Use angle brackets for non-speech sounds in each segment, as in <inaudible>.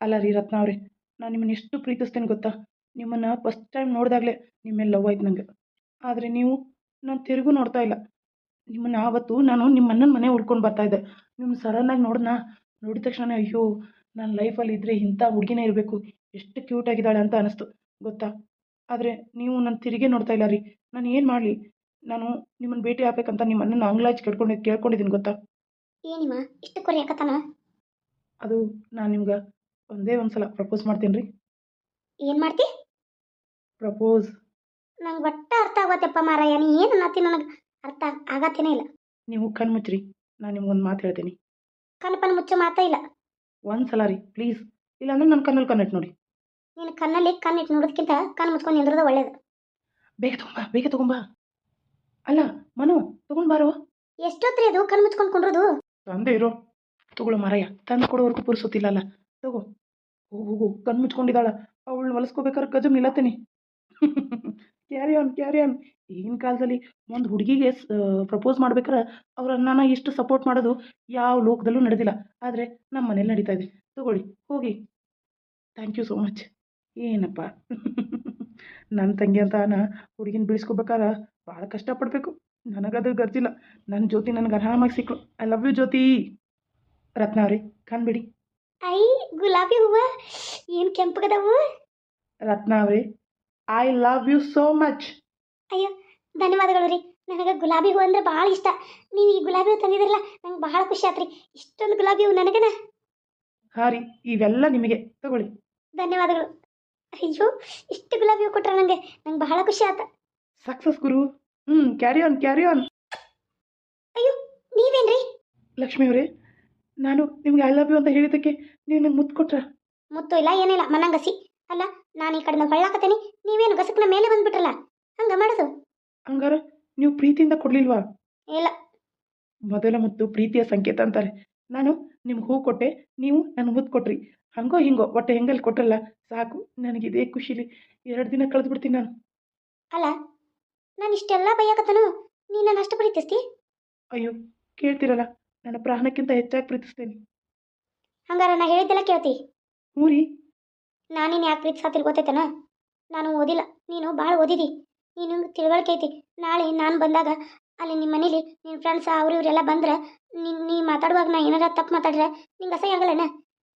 ಅಲ್ಲ ರೀ ರತ್ನ ಅವರೇ ನಾನು ನಿಮ್ಮನ್ನು ಎಷ್ಟು ಪ್ರೀತಿಸ್ತೇನೆ ಗೊತ್ತಾ? ನಿಮ್ಮನ್ನು ಫಸ್ಟ್ ಟೈಮ್ ನೋಡಿದಾಗಲೇ ನಿಮ್ಮ ಮೇಲೆ ಲವ್ ಆಯ್ತು ನಂಗೆ. ಆದರೆ ನೀವು ನಾನು ತಿರುಗೂ ನೋಡ್ತಾ ಇಲ್ಲ. ನಿಮ್ಮನ್ನ ಆವತ್ತು ನಾನು ನಿಮ್ಮ ಅಣ್ಣನ ಮನೆ ಹುಡ್ಕೊಂಡು ಬರ್ತಾಯಿದ್ದೆ ನಿಮ್ಮ ಸಡನ್ನಾಗಿ ನೋಡ್ನ ನೋಡಿದ ತಕ್ಷಣ ಅಯ್ಯೋ ನನ್ನ ಲೈಫಲ್ಲಿ ಇದ್ದರೆ ಇಂಥ ಹುಡುಗಿನೇ ಇರಬೇಕು. ಎಷ್ಟು ಕ್ಯೂಟ್ ಆಗಿದ್ದಾಳೆ ಅಂತ ಅನಿಸ್ತು ಗೊತ್ತಾ? ಆದರೆ ನೀವು ನನ್ನ ತಿರುಗೇ ನೋಡ್ತಾ ಇಲ್ಲ ರೀ. ನಾನು ಏನು ಮಾಡಲಿ? ನಾನು ನಿಮ್ಮನ್ನು ಭೇಟಿ ಆಗ್ಬೇಕಂತ ನಿಮ್ಮ ಅಣ್ಣನ ಆಂಗ್ಲಾಜ್ ಕೇಳ್ಕೊಂಡು ಕೇಳ್ಕೊಂಡಿದ್ದೀನಿ ಗೊತ್ತಾ? ಏನಿಮ್ಮ ಇಷ್ಟು ಕೊರಿ ಅದು ನಾನು ನಿಮ್ಗೆ ಒಂದೇ ಒಂದು ಸಲ ಪ್ರಪೋಸ್ ಮಾಡ್ತೀನಿ ರೀ. ಏನು ಮಾಡ್ತಿ? ಪ್ರಪೋಸ್ ನಂಗೆ ಒಟ್ಟ ಅರ್ಥ ಆಗತ್ತಪ್ಪ ಮಾರಾಯ ನೀ ಏನು ಅನ್ನತ್ತಿ ನನಗೆ? ಅರ್ಥ ಆಗತ್ತೇನೇ ಇಲ್ಲ. ನೀವು ಕಣ್ಣು ಮುಚ್ಚ್ರಿ ನಾನು ನಿಮ್ಗೊಂದು ಮಾತು ಹೇಳ್ತೀನಿ. ಕನಪನ ಮುಚ್ಚು ಮಾತೇ ಇಲ್ಲ. ಒಂದು ಸಲ ರೀ ಪ್ಲೀಸ್ ಇಲ್ಲಾಂದ್ರೆ ನನ್ನ ಕಣ್ಣಲ್ಲಿ ಕಣ್ಣಿಟ್ಟು ನೋಡಿ. ನೀನು ಕಣ್ಣಲ್ಲಿ ಕಣ್ಣಿಟ್ಟು ನೋಡೋದಕ್ಕಿಂತ ಕಣ್ಣು ಮುಚ್ಕೊಂಡು ನಿಂದ್ರದ ಒಳ್ಳೇದು. ಬೇಗ ತಗೊಂಬಾ ಬೇಗ ತಗೊಂಬಾ. ಅಲ್ಲ ಮನು ತಗೊಂಡ್ ಬಾರೋ. ಎಷ್ಟೊತ್ರಿ ಅದು ಕಣ್ಣು ಮುಚ್ಕೊಂಡು ಕುಂಡ್ರದು? ತಂದೆ ಇರೋ. ತಗೊಳ್ಳೋ ಮಾರಾಯ ತಂದು ಕೊಡೋವರೆಗೂ ಪುರ್ಸೊತ್ತಿಲ್ಲಲ್ಲ ತಗೋ. ಹೋಗು ಕಣ್ ಕಣ್ಣು ಮುಚ್ಕೊಂಡಿದ್ದಾಳ. ಅವಳು ಹೊಲಸ್ಕೋಬೇಕಾದ್ರೆ ಗಜಮ್ ನಿಲ್ಲತ್ತೀನಿ ಕ್ಯಾರಿ ಆನ್ ಕ್ಯಾರಿ ಆನ್ ಈಗಿನ ಕಾಲದಲ್ಲಿ ಒಂದು ಹುಡುಗಿಗೆ ಪ್ರಪೋಸ್ ಮಾಡ್ಬೇಕಾರೆ ಅವ್ರ ಅಣ್ಣನ ಎಷ್ಟು ಸಪೋರ್ಟ್ ಮಾಡೋದು ಯಾವ ಲೋಕದಲ್ಲೂ ನಡೆದಿಲ್ಲ. ಆದರೆ ನಮ್ಮ ಮನೇಲಿ ನಡೀತಾ ಇದೆ. ತಗೊಳ್ಳಿ, ಹೋಗಿ. ಥ್ಯಾಂಕ್ ಯು ಸೋ ಮಚ್ ಏನಪ್ಪ? ನನ್ನ ತಂಗಿ ಅಂತ ನಾ ಹುಡುಗಿನ ಬಿಡಿಸ್ಕೋಬೇಕಾದ್ರೆ ಭಾಳ ಕಷ್ಟಪಡಬೇಕು. ನನಗದು ಗರ್ಜಿಲ್ಲ. ನನ್ನ ಜ್ಯೋತಿ ನನಗೆ ಆರಾಮಾಗಿ ಸಿಕ್ಕಳು I love you Jyoti. Ratna ಅವ್ರಿ, ಕಾಣ್ಬಿಡಿ. ಐ ಗುಲಾಬಿ ಹೂವ ಏನು ಕೆಂಪಗದವು ರತ್ನ ಅವ್ರಿ I love you so much. ಅಯ್ಯೋ ಧನ್ಯವಾದಗಳು ರೀ. ನನಗೆ ಗುಲಾಬಿ ಹೂವು ಅಂದ್ರೆ ಭಾಳ ಇಷ್ಟ. ನೀವು ಈ ಗುಲಾಬಿ ಹೂ ತಂದಿದ್ರಲ್ಲ ನಂಗೆ ಭಾಳ ಖುಷಿ ಆತ್ರಿ. ಇಷ್ಟೊಂದು ಗುಲಾಬಿ ಹೂವು ನನಗನ? ಹಾಂ ರೀ ಇವೆಲ್ಲ ನಿಮಗೆ. ತಗೊಳ್ಳಿ. ಧನ್ಯವಾದಗಳು. ಅಯ್ಯೋ ಇಷ್ಟು ಗುಲಾಬಿ ಹೂವು ಕೊಟ್ರ ನನಗೆ ನಂಗೆ ಬಹಳ ಖುಷಿ ಆತ. ಸಕ್ಸಸ್ ಗುರು. ಹ್ಞೂ ಕ್ಯಾರಿ ಆನ್ ಕ್ಯಾರಿ ಆನ್ ಅಯ್ಯೋ ನೀವೇನ್ರಿ? ಲಕ್ಷ್ಮಿ ಅವರೇ ನಾನು ನಿಮ್ಗೆ ಐ ಲವ್ ಯು ಅಂತ ಹೇಳಿದ್ದಕ್ಕೆ ನೀವು ನಂಗೆ ಮುತ್ತು ಕೊಟ್ರ? ಮುತ್ತು ಇಲ್ಲ ಏನಿಲ್ಲ ಮನಂಗಸಿ. ಅಲ್ಲ ನಾನು ಈ ಕಡೆ ಹೊಳ್ಳಾಕತ್ತೇನಿ. ನೀವೇನು ಗಸಕ್ನ ಮೇಲೆ ಬಂದ್ಬಿಟ್ರಲ್ಲ ಹಂಗ ಮಾಡೋದು? ಹಂಗಾರ ನೀವು ಪ್ರೀತಿಯಿಂದ ಕೊಡ್ಲಿಲ್ವಾ? ಇಲ್ಲ. ಮೊದಲ ಮುತ್ತು ಪ್ರೀತಿಯ ಸಂಕೇತ ಅಂತಾರೆ. ನಾನು ನಿಮ್ಗೆ ಹೂ ಕೊಟ್ಟೆ ನೀವು ನನಗೆ ಮುತ್ತು ಕೊಟ್ರಿ. ಹಂಗೋ ಹಿಂಗೋ ಒಟ್ಟೆ ಹೆಂಗಲ್ಲಿ ಕೊಟ್ರಲ್ಲ ಸಾಕು ನನಗಿದೇ ಖುಷಿಲಿ. ಎರಡು ದಿನ ಕಳೆದು ಬಿಡ್ತೀನಿ ನಾನು. ಅಲ್ಲ ನಾನು ಇಷ್ಟೆಲ್ಲ ಬೈಯಾಕತ್ತನು ನೀ ನನ್ನ ಅಷ್ಟು ಪ್ರೀತಿಸ್ತಿ ಅಯ್ಯೋ ಕೇಳ್ತಿರಲ್ಲ. ನನ್ನ ಪ್ರಾಣಕ್ಕಿಂತ ಹೆಚ್ಚಾಗಿ ಪ್ರೀತಿಸ್ತೇನೆ. ಹಂಗಾರ ನಾ ಹೇಳಿದ್ದೆಲ್ಲ ಕೇಳ್ತಿ? ಹ್ಞೂ ನಾನು ನಾನೇನು ಯಾಕೆ ಪ್ರೀತಿಸಾತಿಲ್ ಗೊತ್ತೈತನ? ನಾನು ಓದಿಲ್ಲ. ನೀನು ಭಾಳ ಓದಿದಿ. ನೀನು ತಿಳುವಳಿಕೆ ಐತಿ. ನಾಳೆ ನಾನು ಬಂದಾಗ ಅಲ್ಲಿ ನಿಮ್ಮ ಮನೇಲಿ ನಿನ್ನ ಫ್ರೆಂಡ್ಸ್ ಅವ್ರು ಇವರೆಲ್ಲ ಬಂದ್ರೆ ನೀನು ನೀ ಮಾತಾಡುವಾಗ ನಾ ಏನಾರ ತಪ್ಪು ಮಾತಾಡ್ರೆ ನಿಂಗೆ ಅಸಹ್ಯ ಆಗಲ್ಲನ?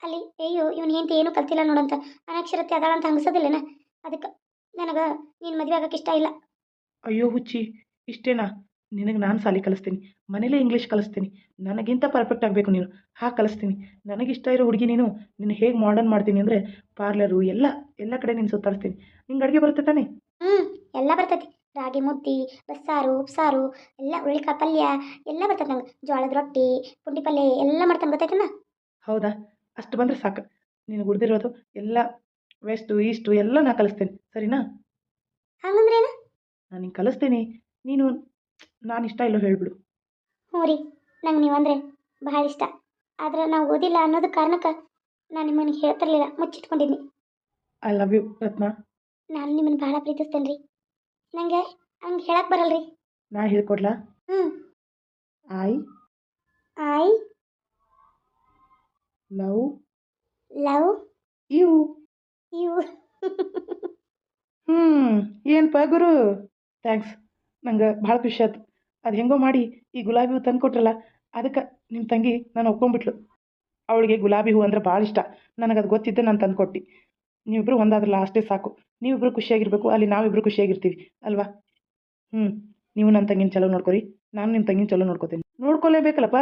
ಅಲ್ಲಿ ಅಯ್ಯೋ ಇವನು ಹೆಂಡತಿ ಏನೂ ಕಲ್ತಿಲ್ಲ ನೋಡಂತ. ಅನಕ್ಷರತೆ ಅದಾಳ ಅಂತ ಹಂಗಸೋದಿಲ್ಲನ? ಅದಕ್ಕೆ ನನಗೆ ನೀನು ಮದುವೆ ಆಗಕ್ಕೆ ಇಷ್ಟ ಇಲ್ಲ. ಅಯ್ಯೋ ಹುಚ್ಚಿ ಇಷ್ಟೇನಾ? ನಿನಗೆ ನಾನು ಸಾಲಿ ಕಲಿಸ್ತೀನಿ. ಮನೇಲೇ ಇಂಗ್ಲೀಷ್ ಕಲಿಸ್ತೀನಿ. ನನಗಿಂತ ಪರ್ಫೆಕ್ಟ್ ಆಗಬೇಕು ನೀನು. ಹಾಗೆ ಕಲಿಸ್ತೀನಿ. ನನಗಿಷ್ಟ ಇರೋ ಹುಡುಗಿ ನೀನು. ನಿನ್ನ ಹೇಗೆ ಮಾಡರ್ನ್ ಮಾಡ್ತೀನಿ ಅಂದರೆ ಪಾರ್ಲರು ಎಲ್ಲ ಎಲ್ಲ ಕಡೆ ನೀನು ಸುತ್ತಾಡಿಸ್ತೀನಿ. ನಿಂಗೆ ಅಡುಗೆ ಬರುತ್ತೆ ತಾನೇ? ಹ್ಞೂ ಎಲ್ಲ ಬರ್ತೈತಿ. ರಾಗಿ ಮುದ್ದೆ ಬಸ್ಸಾರು ಉಪ್ಸಾರು ಎಲ್ಲ ಹುಳಿಕಾಳು ಪಲ್ಯ ಎಲ್ಲ ಬರ್ತದೆ ನಂಗೆ. ಜೋಳದ ರೊಟ್ಟಿ ಪುಂಡಿ ಪಲ್ಯ ಎಲ್ಲ ಮಾಡ್ತಾನೆ ಗೊತ್ತೈತನ ಹೌದಾ? ಅಷ್ಟು ಬಂದರೆ ಸಾಕು. ನೀನು ಗುಡ್ದಿರೋದು ಎಲ್ಲ ವೆಸ್ಟು ಈಸ್ಟು ಎಲ್ಲ ನಾ ಕಲಿಸ್ತೇನೆ. ಸರಿನಾ? ಹಂಗಂದ್ರೆ ಏನು? ನಾನು ನಿಂಗೆ ಕಲಿಸ್ತೀನಿ. ನೀನು ನಾನು ಇಷ್ಟ ಇಲ್ಲೋ ಹೇಳ್ಬಿಡು. ಹ್ಞೂ ರೀ ನಂಗೆ ನೀವಂದ್ರೆ ಭಾಳ ಇಷ್ಟ. ಆದ್ರೆ ನಾವು ಓದಿಲ್ಲ ಅನ್ನೋದು ಕಾರಣಕ್ಕೆ ನಾನು ನಿಮ್ಮನ್ನು ಹೇಳ್ತಿರ್ಲಿಲ್ಲ ಮುಚ್ಚಿಟ್ಕೊಂಡಿದ್ನಿ. I love you Ratna. ನಾನು ನಿಮ್ಮನ್ನು ಭಾಳ ಪ್ರೀತಿಸ್ತೇನೆ ರೀ. ನಂಗೆ ಹಂಗೆ ಹೇಳಕ್ ಬರಲ್ರಿ. ರೀ ನಾ ಹೇಳ್ಕೊಡ್ಲಾ? ಹ್ಞೂ. I I love love you you ಹ್ಞೂ ಏನಪ್ಪ ಗುರು? ಥ್ಯಾಂಕ್ಸ್ ನಂಗೆ ಭಾಳ ಖುಷಿ ಆಯ್ತು ಅದು ಹೆಂಗೋ ಮಾಡಿ ಈ ಗುಲಾಬಿ ಹೂ ತಂದು ಕೊಟ್ರಲ್ಲ, ಅದಕ್ಕೆ ನಿಮ್ಮ ತಂಗಿ ನಾನು ಒಪ್ಕೊಂಡ್ಬಿಟ್ಲು ಅವಳಿಗೆ ಗುಲಾಬಿ ಹೂ ಅಂದ್ರೆ ಭಾಳ ಇಷ್ಟ. ನನಗೆ ಅದು ಗೊತ್ತಿದ್ದೆ ನಾನು ತಂದು ನೀವಿಬ್ರು ನೀವಿಬ್ಬರು ಒಂದಾದ್ರಲ್ಲ ಅಷ್ಟೇ ಸಾಕು. ನೀವಿಬ್ರು ಖುಷಿಯಾಗಿರ್ಬೇಕು, ಅಲ್ಲಿ ನಾವಿಬ್ಬರು ಖುಷಿಯಾಗಿರ್ತೀವಿ, ಅಲ್ವಾ? ಹ್ಞೂ ನೀವು ನನ್ನ ತಂಗಿನ ಚಲೋ ನೋಡ್ಕೊರಿ, ನಾನು ನಿಮ್ಮ ತಂಗಿನ ಚಲೋ ನೋಡ್ಕೊತೀನಿ. ನೋಡ್ಕೊಲೇಬೇಕಲ್ಲಪ್ಪ,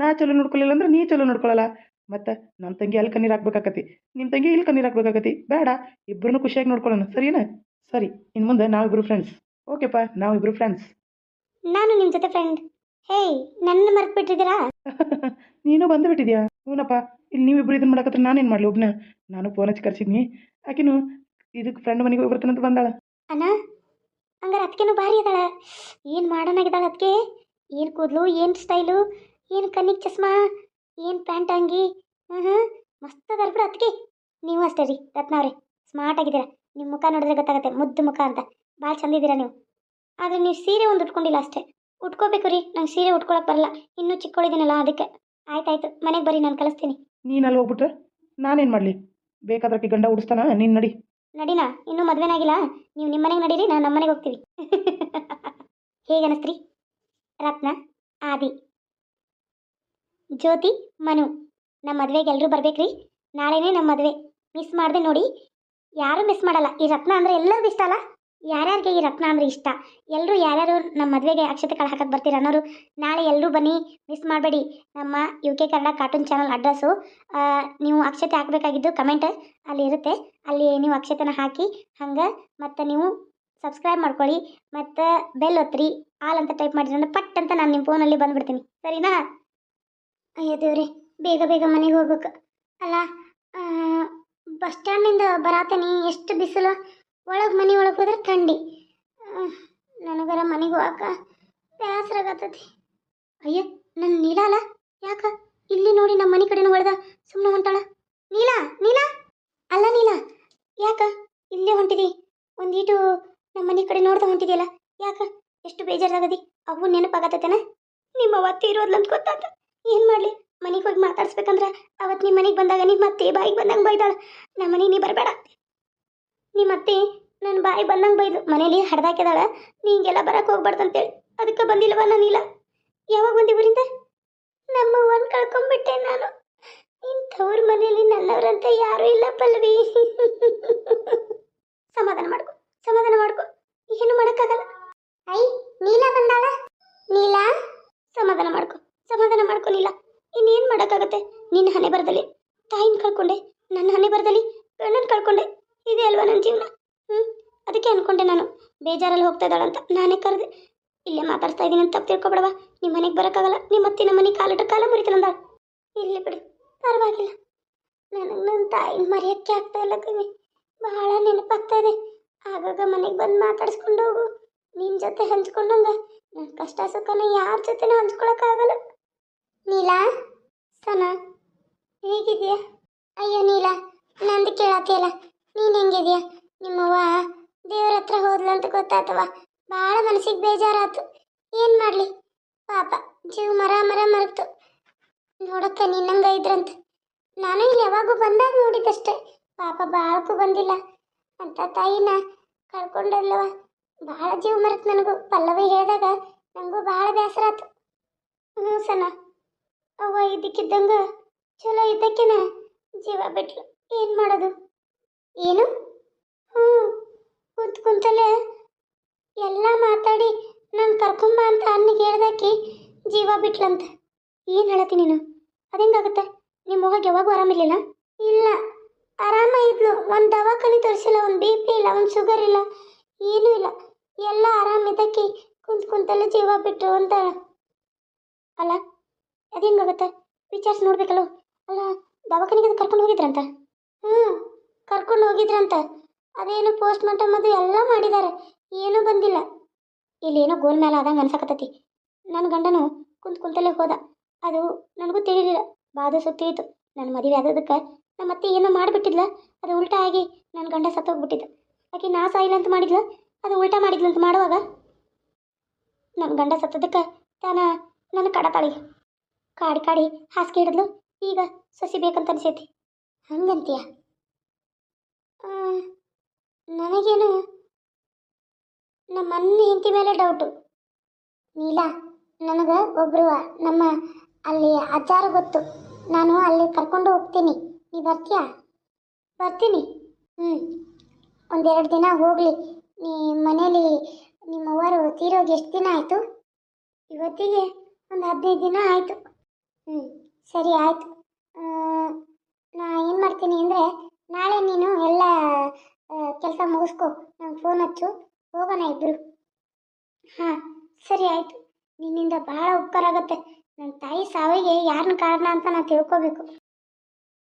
ನಾ ಚಲೋ ನೋಡ್ಕೊಲಿಲ್ಲ ಅಂದ್ರೆ ನೀ ಚಲೋ ನೋಡ್ಕೊಳ್ಳಲ್ಲ ಮತ್ತು ನನ್ನ ತಂಗಿ ಅಲ್ಲಿ ಕಣ್ಣೀರು ಹಾಕ್ಬೇಕಾಕತಿ. ನಿಮ್ಮ ತಂಗಿ ಇಲ್ಲಿ ಕಣ್ಣೀರು ಹಾಕ್ಬೇಕಾಕತಿ. ಬೇಡ ಇಬ್ಬರನ್ನೂ ಖುಷಿಯಾಗಿ ನೋಡ್ಕೊಳ್ಳೋಣ ಸರಿನಾ? ಸರಿ ಇನ್ನು ಮುಂದೆ ನಾವಿಬ್ಬರು ಫ್ರೆಂಡ್ಸ್ ಓಕೆಪ್ಪ ಇಬ್ರು ಫ್ರೆಂಡ್ಸ್ ನಾನು ನಿಮ್ಮ ಜೊತೆ ಫ್ರೆಂಡ್ ಹೇ ನನ್ನ ಮರ್ತು ಬಿಟ್ಟಿದ್ದೀರಾ <laughs> ನೀನು ಬಂದುಬಿಟ್ಟಿದ್ಯಾ? ಹ್ಞೂನಪ್ಪ ಇಲ್ಲಿ ನೀವಿಬ್ರು ಇದನ್ನ ಮಾಡಕತ್ರ ಏನು ಮಾಡಲಿ ಒಬ್ಬನ ನಾನು ಫೋನ್ ಹಚ್ಚಿ ಕರ್ಸಿದ್ನಿ. ಆಕಿನು ಇದಕ್ಕೆ ಫ್ರೆಂಡ್ ಮನೆಗೆ ಹೋಗಿ ಬರ್ತಾನಂತ ಬಂದಾಳ. ಅಣ್ಣ ಹಂಗಾರೆ ಅದಕ್ಕೇನು ಭಾರಿ ಅದಾಳ. ಏನು ಮಾಡೋಣಾಗಿದ್ದಾಳ ಅದಕ್ಕೆ ಏನು ಕೂದಲು ಏನು ಸ್ಟೈಲು ಏನು ಕಣ್ಣಿಗೆ ಚಸ್ಮಾ ಏನು ಪ್ಯಾಂಟ್ ಅಂಗಿ? ಹ್ಞೂ ಹ್ಞೂ ಮಸ್ತ್ ಅದಾರ ಬಿಡು ಅದಕ್ಕೆ ನೀವು ಅಷ್ಟೇ ರೀ ರತ್ನ ಅವ್ರೆ. ಸ್ಮಾರ್ಟ್ ಆಗಿದ್ದೀರಾ. ನಿಮ್ಮ ಮುಖ ನೋಡಿದ್ರೆ ಗೊತ್ತಾಗತ್ತೆ ಮುದ್ದು ಮುಖ ಅಂತ. ಭಾಳ ಚಂದ ಇದ್ದೀರಾ ನೀವು? ಆದರೆ ನೀವು ಸೀರೆ ಒಂದು ಉಟ್ಕೊಂಡಿಲ್ಲ ಅಷ್ಟೇ. ಉಟ್ಕೋಬೇಕು ರೀ ನಂಗೆ ಸೀರೆ ಉಟ್ಕೊಳಕ್ಕೆ ಬರಲ್ಲ. ಇನ್ನೂ ಚಿಕ್ಕವಳಿದ್ದೀನಲ್ಲ ಅದಕ್ಕೆ. ಆಯ್ತಾಯ್ತು ಮನೆಗೆ ಬರ್ರಿ ನಾನು ಕಳಿಸ್ತೀನಿ. ನೀನು ಅಲ್ಲಿ ಹೋಗ್ಬಿಟ್ರೆ ನಾನೇನು ಮಾಡಲಿ? ಬೇಕಾದ್ರಕ್ಕೆ ಗಂಡ ಉಡಿಸ್ತಾನ? ನೀನು ನಡಿ. ನಡಿನಾ? ಇನ್ನೂ ಮದುವೆನಾಗಿಲ್ಲ ನೀವು ನಿಮ್ಮ ಮನೆಗೆ ನಡೀರಿ ನಾನು ನಮ್ಮ ಮನೆಗೆ ಹೋಗ್ತೀವಿ. <laughs> ಹೇಗೆ ಅನಿಸ್ತ್ರಿ? ರತ್ನ ಆದಿ. ಜ್ಯೋತಿ ಮನು. ನಮ್ಮ ಮದುವೆಗೆ ಎಲ್ಲರೂ ಬರ್ಬೇಕ್ರಿ ನಾಳೆನೇ ನಮ್ಮ ಮದುವೆ. ಮಿಸ್ ಮಾಡಿದೆ ನೋಡಿ. ಯಾರು ಮಿಸ್ ಮಾಡಲ್ಲ. ಈ ರತ್ನ ಅಂದರೆ ಎಲ್ಲರಿಗೂ ಇಷ್ಟ ಅಲ್ಲ? ಯಾರ್ಯಾರಿಗೆ ಈ ರತ್ನ ಅಂದರೆ ಇಷ್ಟ? ಎಲ್ಲರೂ ಯಾರ್ಯಾರು ನಮ್ಮ ಮದುವೆಗೆ ಅಕ್ಷತೆ ಕಾಳು ಹಾಕಕ್ಕೆ ಬರ್ತೀರ ಅನ್ನೋರು ನಾಳೆ ಎಲ್ಲರೂ ಬನ್ನಿ ಮಿಸ್ ಮಾಡಬೇಡಿ. ನಮ್ಮ U K Kannada cartoon channel address ನೀವು ಅಕ್ಷತೆ ಹಾಕಬೇಕಾಗಿದ್ದು ಕಮೆಂಟ್ ಅಲ್ಲಿ ಇರುತ್ತೆ. ಅಲ್ಲಿ ನೀವು ಅಕ್ಷತೆನ ಹಾಕಿ, ಹಂಗೆ ಮತ್ತು ನೀವು ಸಬ್ಸ್ಕ್ರೈಬ್ ಮಾಡ್ಕೊಳ್ಳಿ, ಮತ್ತು ಬೆಲ್ ಒತ್ತಿರಿ ಆಲ್ ಅಂತ ಟೈಪ್ ಮಾಡಿದ್ರೆ ಪಟ್ ಅಂತ ನಾನು ನಿಮ್ಮ ಫೋನಲ್ಲಿ ಬಂದುಬಿಡ್ತೀನಿ. ಸರಿನಾ? ಅಯ್ಯೋ ದೇವ್ರಿ, ಬೇಗ ಬೇಗ ಮನೆಗೆ ಹೋಗ್ಬೇಕು. ಅಲ್ಲ ಬಸ್ ಸ್ಟ್ಯಾಂಡಿಂದ ಬರತೀನಿ, ಎಷ್ಟು ಬಿಸಿಲು? ಒಳಗೆ ಮನೆ ಒಳಗೆ ಹೋದ್ರೆ ಥಂಡಿ. ನನಗರ ಮನೆಗೆ ಹೋಗಾಕ ಬೇಸರಾಗತ್ತತಿ ಅಯ್ಯ ನನ್ನ ನೀಲಾಲ? ಯಾಕ? ಇಲ್ಲಿ ನೋಡಿ ನಮ್ಮ ಮನೆ ಕಡೆನೂ ಹೊಡೆದ. ಸುಮ್ಮನೆ ಹೊಂಟಾಳ. ನೀಲ ನೀಲ? ಅಲ್ಲ ನೀಲ, ಯಾಕ? ಇಲ್ಲೇ ಹೊಂಟಿದಿ. ಒಂದೀಟು ನಮ್ಮ ಮನೆ ಕಡೆ ನೋಡ್ತಾ ಹೊಂಟಿದೆಯಲ್ಲ, ಯಾಕ? ಎಷ್ಟು ಬೇಜಾರಾಗದಿ. ಅವು ನೆನಪಾಗತ್ತೇನ ನಿಮ್ಮ ಅವತ್ತೆ ಇರೋದ್ಲ ಅಂತ ಗೊತ್ತಾತ. ಏನು ಮಾಡಲಿ? ಮನೆಗೆ ಹೋಗಿ ಮಾತಾಡ್ಸ್ಬೇಕಂದ್ರೆ ಅವತ್ತು ನಿಮ್ಮ ಮನೆಗೆ ಬಂದಾಗ ನಿಮ್ಮ ಮತ್ತೆ ಬಾಯಿಗೆ ಬಂದಂಗೆ ಬೈದಾಳ. ನಮ್ಮ ಮನೆಗೆ ನೀ ಬರಬೇಡ. ನಿಮ್ಮ ಅತ್ತೆ ನನ್ನ ಬಾಯಿ ಬಂದಂಗೆ ಬೈದು ಮನೇಲಿ ಹಡ್ದಾಕಿದಾಳ ನೀ ಹಿಂಗೆಲ್ಲ ಬರಕ್ಕೆ ಹೋಗ್ಬಾರ್ದು ಅಂತೇಳಿ ಅದಕ್ಕೆ ಬಂದಿಲ್ಲವ ನಾನಿಲ್ಲ ಯಾವಾಗ ಬಂದಿ ಊರಿಂದ? ನಮ್ಮ ಅವ್ವನ್ ಕಳ್ಕೊಂಡ್ಬಿಟ್ಟೆ ನಾನು. ಇಂಥವ್ರ ಮನೇಲಿ ನನ್ನವರಂತ ಯಾರೂ ಇಲ್ಲ ಪಲ್ವಿ <laughs> ಸಮಾಧಾನ ಮಾಡ್ಕೊ ಸಮಾಧಾನ ಮಾಡ್ಕೊ. ಏನು ಮಾಡೋಕ್ಕಾಗಲ್ಲ. ಐ, ನೀಲ ಬಂದಾಳ? ನೀಲ? ಸಮಾಧಾನ ಮಾಡ್ಕೊ ಸಮಾಧಾನ ಮಾಡ್ಕೊ ನೀಲ. ಇನ್ನೇನು ಮಾಡೋಕ್ಕಾಗತ್ತೆ? ನಿನ್ನ ಹಣೆ ಬರದಲ್ಲಿ ತಾಯಿನ ಕಳ್ಕೊಂಡೆ ನನ್ನ ಹಣೆ ಬರದಲ್ಲಿ ಗಂಡನ ಕಳ್ಕೊಂಡೆ ಇದೆ ಅಲ್ವಾ ನನ್ನ ಜೀವನ ಹ್ಞೂ ಅದಕ್ಕೆ ನಾನು. ಬೇಜಾರಲ್ಲಿ ಹೋಗ್ತಾ ಇದ್ದಾಳಂತ ನಾನೇ ಕರೆದೆ. ಇಲ್ಲೇ ಮಾತಾಡ್ತಾ ಇದ್ದೀನಿ ಅಂತ ತಪ್ಪು ತಿಳ್ಕೊಬೇಡವಾ? ನಿಮ್ಮ ಮನೆಗೆ ಬರೋಕ್ಕಾಗಲ್ಲ. ನಿಮ್ಮ ಅತ್ತೆ ನಮ್ಮ ಮನೆಗೆ ಕಾಲಿಟ್ಟು ಕಾಲ ಮುರಿತಾನಂದ ಇಲ್ಲಿ ಬಿಡು. ಪರವಾಗಿಲ್ಲ. ನನಗೆ ನನ್ನ ತಾಯಿ ಮರೆಯೋಕ್ಕೆ ಆಗ್ತಾ ಇಲ್ಲ ಕವಿ ಬಹಳ ನೆನಪಾಗ್ತಾ ಇದೆ. ಆಗಾಗ ಮನೆಗೆ ಬಂದು ಮಾತಾಡ್ಸ್ಕೊಂಡು ಹೋಗು. ನಿನ್ನ ಜೊತೆ ಹಂಚ್ಕೊಂಡಂಗ. ನನ್ನ ಕಷ್ಟ ಸುಖನ ಯಾರ ಜೊತೆನೂ ಹಂಚ್ಕೊಳಕ್ಕಾಗಲ್ಲ. ನೀಲಾ? ಸನ? ಹೇಗಿದೆಯಾ? ಅಯ್ಯೋ ನೀಲಾ, ನಂದು ಕೇಳತ್ತಿಯಲ್ಲ ನೀನು ಹೆಂಗಿದೆಯಾ? ನಿಮ್ಮವ್ವ ದೇವ್ರ ಹತ್ರ ಹೋದ್ಲಂತ ಗೊತ್ತಾತವ ಭಾಳ ಮನಸ್ಸಿಗೆ ಬೇಜಾರಾತು. ಏನು ಮಾಡಲಿ? ಪಾಪ, ಜೀವ ಮರ ಮರ ಮರತು. ನೋಡಕ್ಕ ನಿನ್ನಂಗ ಇದ್ರಂತ. ನಾನು ಇಲ್ಲಿ ಯಾವಾಗೂ ಬಂದಾಗ ನೋಡಿದ್ದಷ್ಟೇ. ಪಾಪ ಬಾಳಕ್ಕೂ ಬಂದಿಲ್ಲ. ಅಂತ ತಾಯಿನ ಕಳ್ಕೊಂಡಲ್ಲವ ಭಾಳ ಜೀವ ಮರತ್ ನನಗೂ. ಪಲ್ಲವಿ ಹೇಳಿದಾಗ ನನಗೂ ಭಾಳ ಬೇಸರ ಆತು ಹ್ಞೂ ಸನ. ಅವ್ವ ಇದಕ್ಕಿದ್ದಂಗ ಚಲೋ ಇದ್ದಕ್ಕೆನ ಜೀವ ಬಿಟ್ಲು. ಏನು ಮಾಡೋದು? ಏನು? ಹ್ಞೂ. ಕುಂತ್ ಕುಂತಲ್ಲೇ ಎಲ್ಲ ಮಾತಾಡಿ ನಾನು ಕರ್ಕೊಂಬ ಅಂತ ಅನ್ನಿಗೆ ಹೇಳ್ದಾಕಿ ಜೀವ ಬಿಟ್ಲಂತ. ಏನು ಹೇಳತ್ತಿ ನೀನು? ಅದೇಂಗಾಗುತ್ತೆ? ನಿಮ್ಮ ಹೋಗಿ ಯಾವಾಗೂ ಆರಾಮಿರ್ಲಿಲ್ಲ ಇಲ್ಲ. ಆರಾಮ ಇದ್ಲು. ಒಂದು ದವಾಖಾನೆ ತೋರಿಸಿಲ್ಲ, ಒಂದು ಬಿ ಪಿ ಇಲ್ಲ, ಒಂದು ಶುಗರ್ ಇಲ್ಲ, ಏನೂ ಇಲ್ಲ. ಎಲ್ಲ ಆರಾಮಿದ್ದಕ್ಕೆ ಕುಂತ್ ಕುಂತಲ್ಲೇ ಜೀವ ಬಿಟ್ರು ಅಂತ. ಅಲ್ಲ, ಅದೇಂಗಾಗುತ್ತೆ? ವಿಚಾರಿಸಿ ನೋಡ್ಬೇಕಲ್ಲ? ಅಲ್ಲ, ದವಾಖಾನೆಗೆ ಕರ್ಕೊಂಡು ಹೋಗಿದ್ರಂತ? ಹ್ಞೂ ಕರ್ಕೊಂಡು ಹೋಗಿದ್ರಂತ. ಅದೇನು ಪೋಸ್ಟ್ ಮಾರ್ಟಮ್ ಅದು ಎಲ್ಲ ಮಾಡಿದ್ದಾರೆ. ಏನೂ ಬಂದಿಲ್ಲ. ಇಲ್ಲೇನೋ ಗೋಲ್ ಮೇಲೆ ಆದಂಗೆ ಅನ್ಸಕತ್ತೈತಿ. ನನ್ನ ಗಂಡನು ಕುಂತ ಕುಂತಲೇ ಹೋದ. ಅದು ನನಗೂ ತಿಳಿಲಿಲ್ಲ. ಬಾಧೆ ಸುತ್ತಿತ್ತು ನನ್ನ ಮದುವೆ ಆದದಕ್ಕೆ ನಮ್ಮ ಅತ್ತೆ ಏನೋ ಮಾಡಿಬಿಟ್ಟಿದ್ಲ. ಅದು ಉಲ್ಟಾ ಆಗಿ ನನ್ನ ಗಂಡ ಸತ್ತೋಗ್ಬಿಟ್ಟಿದ್ದ. ಆಕೆ ನಾ ಸಾಯಿಲ್ಲ ಅಂತ ಮಾಡಿದ್ಲ. ಅದು ಉಲ್ಟಾ ಮಾಡಿದ್ಲು ಅಂತ ಮಾಡುವಾಗ ನನ್ನ ಗಂಡ ಸತ್ತದಕ್ಕೆ ತಾನ ನನ್ನ ಕಡತಾಳಿ ಕಾಡಿ ಕಾಡಿ ಹಾಸಿಗೆ ಹಿಡಿದ್ಲು. ಈಗ ಸಸಿ ಬೇಕಂತ ಅನಿಸೈತಿ. ಹಂಗಂತೀಯ? ನನಗೇನು ನಮ್ಮ ಅಣ್ಣ ಹೆಂಡತಿ ಮೇಲೆ ಡೌಟು ನೀಲ, ನನಗೆ ಒಬ್ಬರು ನಮ್ಮ ಅಲ್ಲಿ ಅಜ್ಜಾರ ಗೊತ್ತು. ನಾನು ಅಲ್ಲಿ ಕರ್ಕೊಂಡು ಹೋಗ್ತೀನಿ. ನೀ ಬರ್ತೀಯಾ? ಬರ್ತೀನಿ. ಹ್ಞೂ ಒಂದೆರಡು ದಿನ ಹೋಗಲಿ. ನೀ ಮನೇಲಿ ನಿಮ್ಮವರು ತೀರೋಗಿ ಎಷ್ಟು ದಿನ ಆಯಿತು? ಇವತ್ತಿಗೆ ಒಂದು ಹದಿನೈದು ದಿನ ಆಯಿತು. ಹ್ಞೂ ಸರಿ ಆಯಿತು. ನಾ ಏನು ಮಾಡ್ತೀನಿ ಅಂದರೆ ನಾಳೆ ನೀನು ಎಲ್ಲ ಕೆಲಸ ಮುಗಿಸ್ಕೊ, ನಂಗೆ ಫೋನ್ ಹಚ್ಚು, ಹೋಗೋಣ ಇಬ್ಬರು ಹಾಂ, ಸರಿ ಆಯಿತು. ನಿನ್ನಿಂದ ಭಾಳ ಉಪಕಾರ ಆಗುತ್ತೆ. ನನ್ನ ತಾಯಿ ಸಾವಿಗೆ ಯಾರನ್ನ ಕಾರಣ ಅಂತ ನಾನು ತಿಳ್ಕೊಬೇಕು.